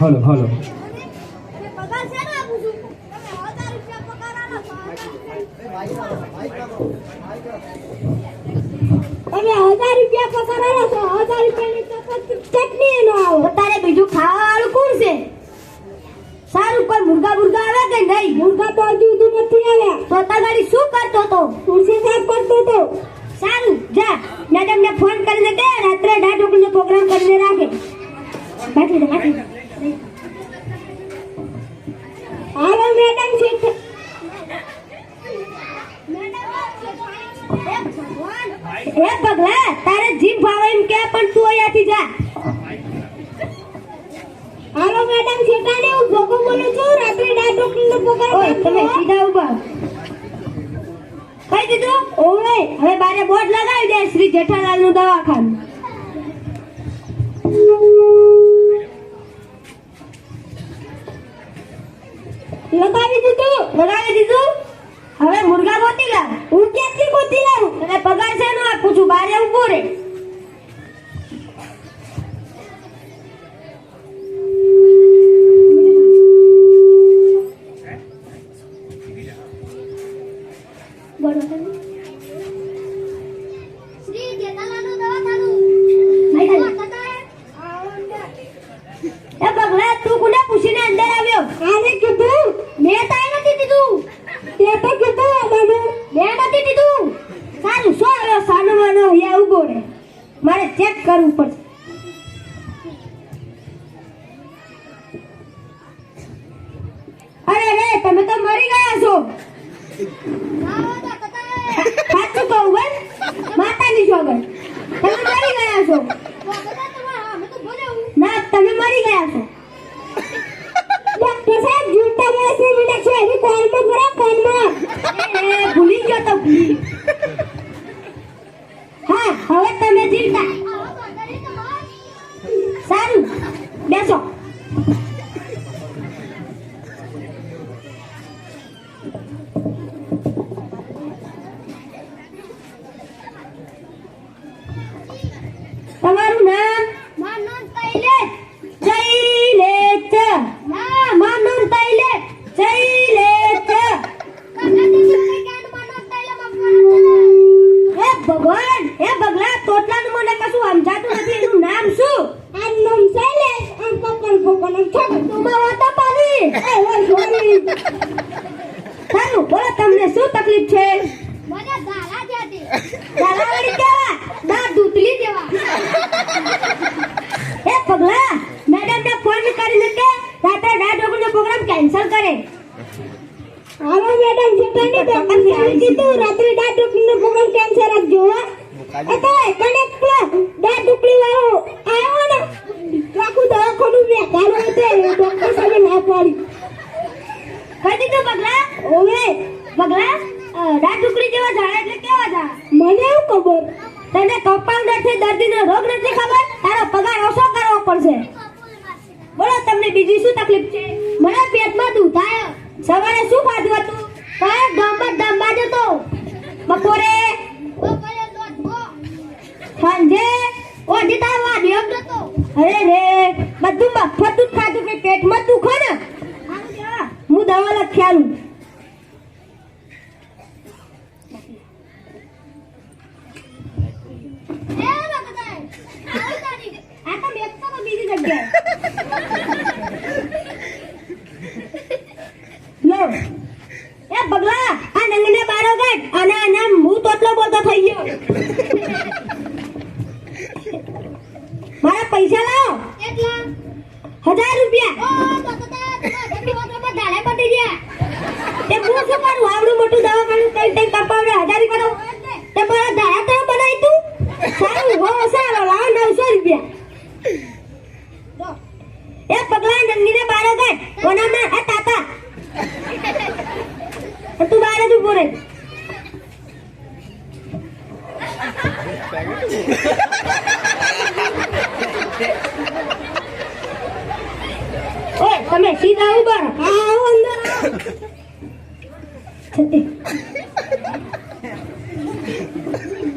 હાલો હાલો. પગાર છે ને આપું છું તમે હજાર રૂપિયા પગાર આલો છો. હજાર રૂપિયાની ચટણી એનો આવો. તારે બીજું ખાવા વાળું કોણ છે? સારું કોઈ મુર્ગા મુર્ગા આવે કે નહીં? મુર્ગા તો હજુ સુધી નથી આવ્યા. તો તગાડી શું કરતો તો તુલસી સાહેબ કરતો તો સારું જા. મેડમ ને ફોન કરીને કે રાત્રે ઢાઢ ઢોકળીનો પ્રોગ્રામ કરીને રાખે. બાકી બાકી. દે. મેડમ છે એ પગલા તારે જીભ ભાવે એમ કે પણ તું અહીંયાથી જા. હાલો મેડમ છેટાને હું ભોગો બોલું છું રાત્રે ઓય તમે સીધા ઊભા. કઈ દીધું? ઓય હવે બારે બોર્ડ લગાવી દે શ્રી જેઠાલાલનું દવાખાનું. હવે મુર્ગા ગોતી લાવ હું ક્યાંથી ગોતી લાવું. તને પગાર છે આપું છું? બારે ઊભો રે. કરવું પડશે અરે રે તમે તો મરી ગયા છો. સાચું કહું, બસ. માતાની સોગંદ તમે મરી ગયા છો. ના, તમે મરી ગયા છો. કોલમાં ભરા કોલમાં ભૂલી ગયો તો હા, હવે તમે જીવતા. એ ઓય સારું બોલો તમને શું તકલીફ છે? મને કેવા? દૂતલી પગલા મેડમ ને ફોન કરીને કે પ્રોગ્રામ કેન્સલ કરે. આવો મેડમ છેટાની તો અમે કીધું રાત્રે ઢોકળીનો પ્રોગ્રામ કેન્સલ રાખજો હો. અતો કનેક્ટ દાંત ઢોકળી વાળો. આવ્યો ને. આખું દવાખાનું મેં ગાડો હતો ડોક્ટર સાહેબે ના પાડી કઈ દીધું પગલા ઓવે પગલા દાંત ઢોકળી જેવા એટલે કેવા ઝાડા મને એવું ખબર તને કમ્પાઉન્ડર નથી દર્દીનો રોગ નથી ખબર તારો પગાર ઓછો કરવો પડશે બોલો તમને બીજી શું તકલીફ છે મને પેટમાં દુખાય સવારે શું ખાધું હતું કયો ગામમાં ડાંબા જતો બપોરે સાંજે ઓઢી તારવા નિયમ અરે બધું મફત ખાધું કે પેટમાં દુખો ને. હું દવા તો બેસતો બીજી લો એ બગલા આ નંગને બારો કાઢ અને આને હું તોટલો બોલતો થઈ ગયો મારા પૈસા લાવો કેટલા હજાર રૂપિયા ઓ બગદા તમારા ઘરની વાતોમાં ઝાડા પડી ગયા તે હું શું કરું આવડું મોટું દવાખાનું કઈ કઈ કપાવડે હજાર રૂપિયા તે મારા ધારા તો બનાવી તું હો સારો લાવો નવસો રૂપિયા. એ પગલા નંદીને બારે કાઢ કોના ના આ તાતા તું બારે જ ઊભો ઓય, તમે સીધા ઊભા રહો. હા, આવો અંદર.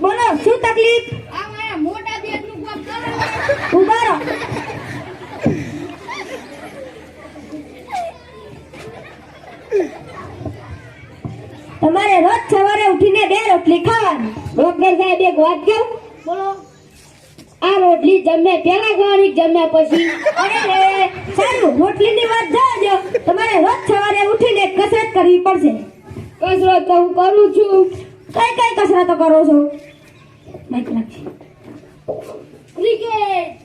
બોલો, શું તકલીફ? ઊભા તમારે રોજ સવારે ઉઠીને બે રોટલી ખાવાની. ડોક્ટર સાહેબ એક વાત કહું. બોલો. આ રોટલી જમે પેલા ખાવાની જમે પછી? અરે સારું રોટલી ની વાત જાજો તમારે રોજ સવારે ઉઠીને કસરત કરવી પડશે. કસરત તો હું કરું છું. કઈ કઈ કસરત કરો છો? માઇક રાખી ક્રિકેટ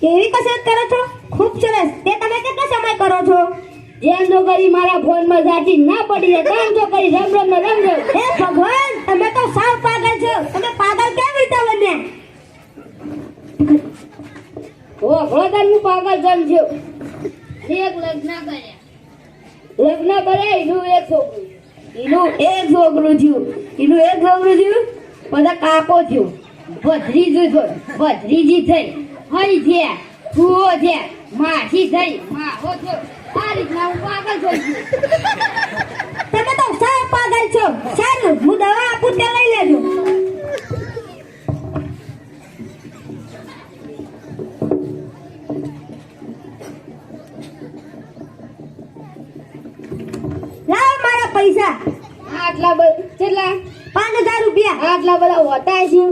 કેવી કસરત કરો છો? ખૂબ સરસ. તે તમે કેટલો સમય કરો છો? જેમ જો કરી મારા ફોનમાં જાતી ના પડી જાય તેમ જો કરી. રમ રમ ને રમ રમ. હે ભગવાન તમે તો સાવ પાગલ છો. તમે પાગલ કેમ રીતે બન્યા? ઓ ભગવાન હું પાગલ જન છું. એક લગ્ન કર્યા. લગ્ન કરે એનું એક છોકરું. એનું એક છોકરું થયું. એનું એક છોકરું થયું? બધા કાકો થયું. ભદ્રીજું થયો. ભદ્રીજી થઈ. હઈ છે. ફુઓ છે. માસી થઈ. માહો થયો. આ રીતના હું પાગલ થઈ ગયો. તમે તો સાહેબ પાગલ છો. સારું, હું દવા આપું તે લઈ લેજો. લાવ મારા પૈસા. આટલા બધા કેટલા? પાંચ હજાર રૂપિયા આટલા બધા હોતા છે.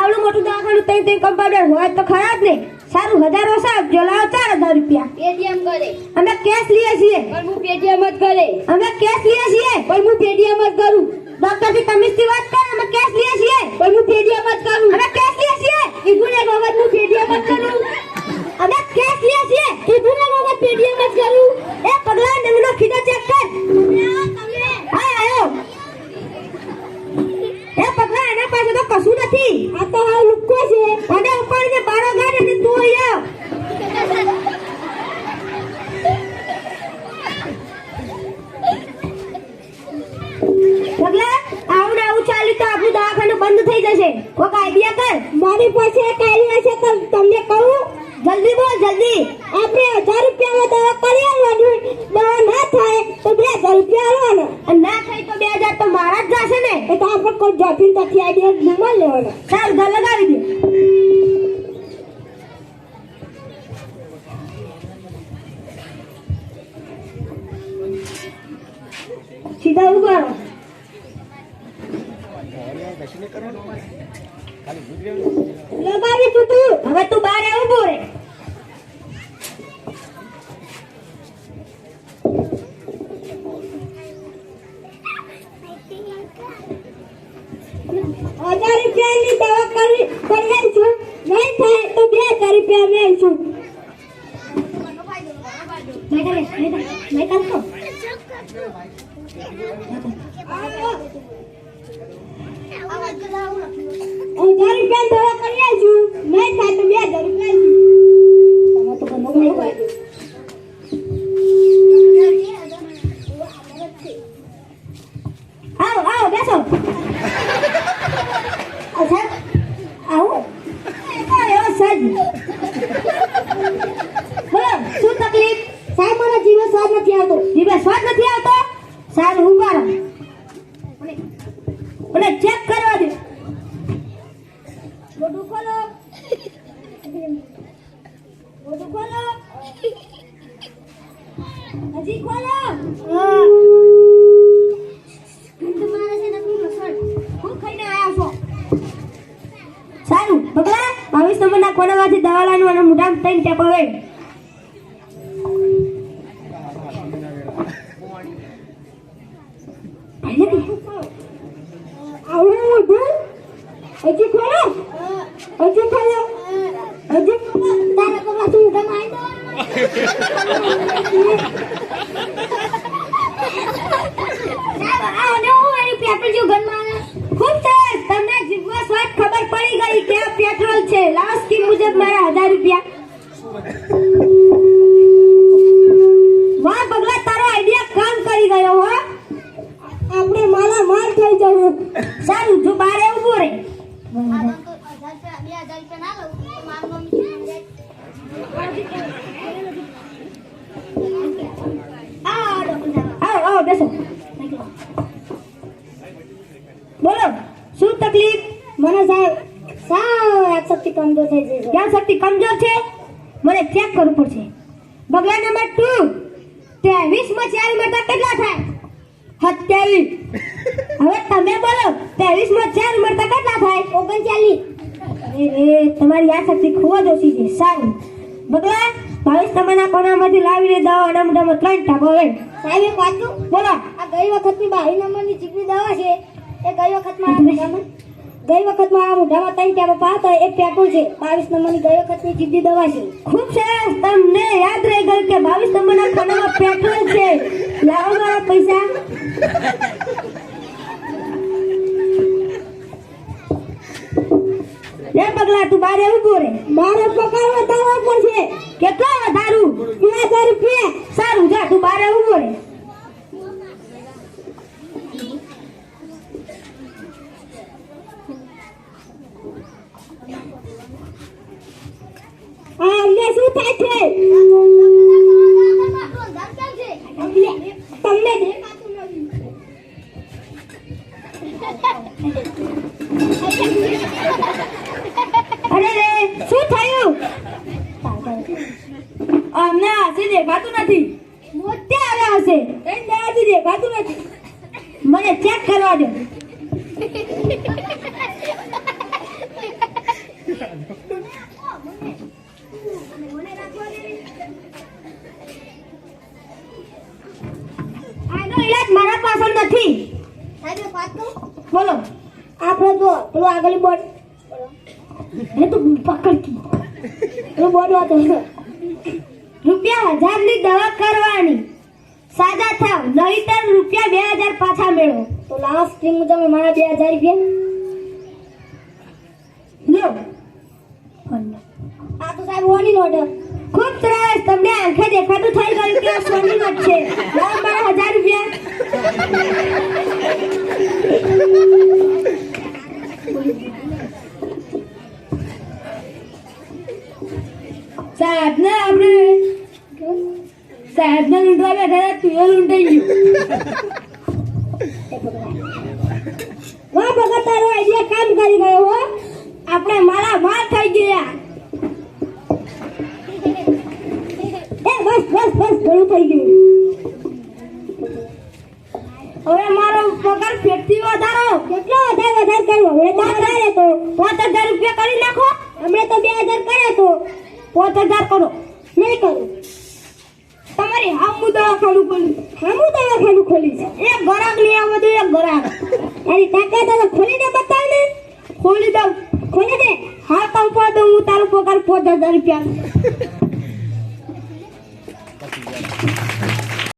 આવડું મોટું દવાખાનું તઈ તઈ કમ્પાઉન્ડર હોય તો ખરા જ ને. સારું હજાર ઓછા આપજો લાવો ચાર હજાર રૂપિયા. પેટીએમ કરે. અમે કેશ લઈએ છીએ. પણ હું પેટીએમ જ કરે. અમે કેશ લઈએ છીએ. પણ હું પેટીએમ જ કરું. ડોક્ટરથી તમે થી વાત કર અમે કેશ લઈએ છીએ. પણ હું પેટીએમ જ કરું. અમે કેશ લઈએ છીએ. કીધું ને બાબત હું પેટીએમ જ કરું. અમે કેશ લઈએ છીએ. કીધું ને બાબત પેટીએમ જ કરું. એ પગલા નંગનો ખીડો ચેક કર હા આયો એ પગલા એના પાસે તો કશું નથી આ તો હાવ લુક્કો છે અને ઉપર જે બારો ગાડ અને તું અહીંયા પગલા આવું ને આવું ચાલ્યું તો આપણું દવાખાનું બંધ થઈ જશે કોક આઈડિયા કર મારી પાસે એક આઈડિયા છે તો તમને કહું જલ્દી બોલ જલ્દી આપણે હજાર રૂપિયામાં દવા કરી આવવાની દવા ના થાય તો બે હજાર રૂપિયા આવવાના ના થાય તો બે હજાર તો મારા જ જશે ને એ તો જોફીન તથી આઈડિયા નંબર લેવાનો. ચાલ, ઘર લગાવી દે. સીધા ઊભા લગાવી તું તું. હવે તું બહાર આવું ઊભો રૂપિયાની દવા કરી કરી છું, નહીં થાય તો બે હજાર રૂપિયા મેં કરાવું હજાર રૂપિયા દવા કરી આવીશું નહીં થાય તો બે હજાર રૂપિયા ઘણો ઘણો કહી આવો આવો બેસો અચ્છા આવો એવો સજ બોલો શું તકલીફ સાહેબ મને સ્વાદ નથી આવતો. જીવે સ્વાદ નથી આવતો? સારું ઊભા રહો. મને ચેક કરવા દે. મોઢું ખોલો. મોઢું ખોલો. હજી ખોલો. છે હું ખાઈને છો? સારું બગલા બાવીસ તમને કોનામાંથી દવા દવાલાનું અને મોઢામાં ટેપ ટેપો વેડ આવડું મોઢું હજી ખોલો હજી ખોલો હજી ખોલો તારા કપડા તું ગમાઈ સાહેબ આ ને જેવું ગનમાં ખૂબ સરસ. તમને જીવવા સ્વાદ ખબર પડી ગઈ કે આ પેટ્રોલ છે. લાવ સ્કીમ મુજબ મારા હજાર રૂપિયા. વાહ પગલા તારો આઈડિયા કામ કરી ગયો, હો. આપણે માલા માલ થઈ જવું. સારું, જો બારે ઊભો રે મારું આવો આવો બેસો બોલો શું તકલીફ મને સાહેબ સાવ શક્તિ કમજોર છે? મને ચેક કરવું પડશે. બગલા નંબર ટુ ત્રેવીસમાં ચાર મળતા કેટલા થાય? સત્યાવીસ. હવે તમે બોલો ત્રેવીસમાં ચાર મળતા કેટલા થાય? ઓગણચાલીસ. એ તમારી યાદશક્તિ ખૂબ જ ઓછી છે. સારું. બગલા ભાવેશ તમારા કોનામાંથી લાવીને દવા અને મોઢામાં ત્રણ ટાપો હવે સાહેબ એક વાત બોલો. આ ગઈ વખતની બાવી નંબરની ચીકણી દવા છે. એ ગઈ વખતમાં ગઈ વખતમાં આ મોઢામાં ત્રણ ટેપા પાડતા એક પેટ્રોલ છે, બાવીસ નંબરની ગઈ વખતની જીદી દવા છે. ખૂબ સરસ, તમને યાદ રહી ગયું કે બાવીસ નંબરના ખાનામાં પેટ્રોલ છે. લાવો મારા પૈસા. લે પગલા, તું બારે ઊભો રે મારે પગાર વધારવો પડશે કેટલો વધારું? બે હજાર રૂપિયા. સારું, જા, તું બારે ઊભો રે આ અમને શું થાય છે તમને અરે રે શું થયું અમને હસી દેખાતું નથી મોતે આવ્યા હશે કઈ દાદી દેખાતું નથી મને ચેક કરવા દો આનો ઈલાજ મારા પાસે નથી સાહેબ એક વાત કહું? બોલો આપણે જો બોર્ડ એ તો પકડતી. એ બોર્ડ વાતો રૂપિયા હજારની દવા કરવાની. સાજા થાવ. નહીતર રૂપિયા બે હજાર પાછા મેળવો. તો લાસ્ટ સ્ટ્રીમ તમે મારા બે હજાર રૂપિયા. આ તો સાહેબ ઓની નોટ. ખૂબ સરસ. તમને આંખે દેખાતું થઈ ગયું કે સોની નોટ છે. લાવો મારા હજાર રૂપિયા. સાહેબ ને આપણે સાહેબ ને લૂંટવા બેઠા તું લૂંટાઈ ગયું. વાહ કામ કરી ગયો હો. આપણે મારા માર થઈ ગયા. એ, બસ બસ બસ ઘણું થઈ ગયું. હવે મારો પગાર કેટલો વધારે વધારે કર્યો? હવે તો વધારે હજાર રૂપિયા કરી નાખો. હમણાં તો બે હજાર કર્યો તો. પાંચ હજાર કરો. નહીં કરું તમારી હામું દવાખાનું ખોલી હામું દવાખાનું ખોલી એ ગરાક લઈ આવો તો એક ગરાક એની તાકાત તો ખોલી દે બતાવ ને. ખોલી દઉં. ખોલી દે. હા તો ઉપર દઉં, હું તારો પગાર પાંચ હજાર રૂપિયા.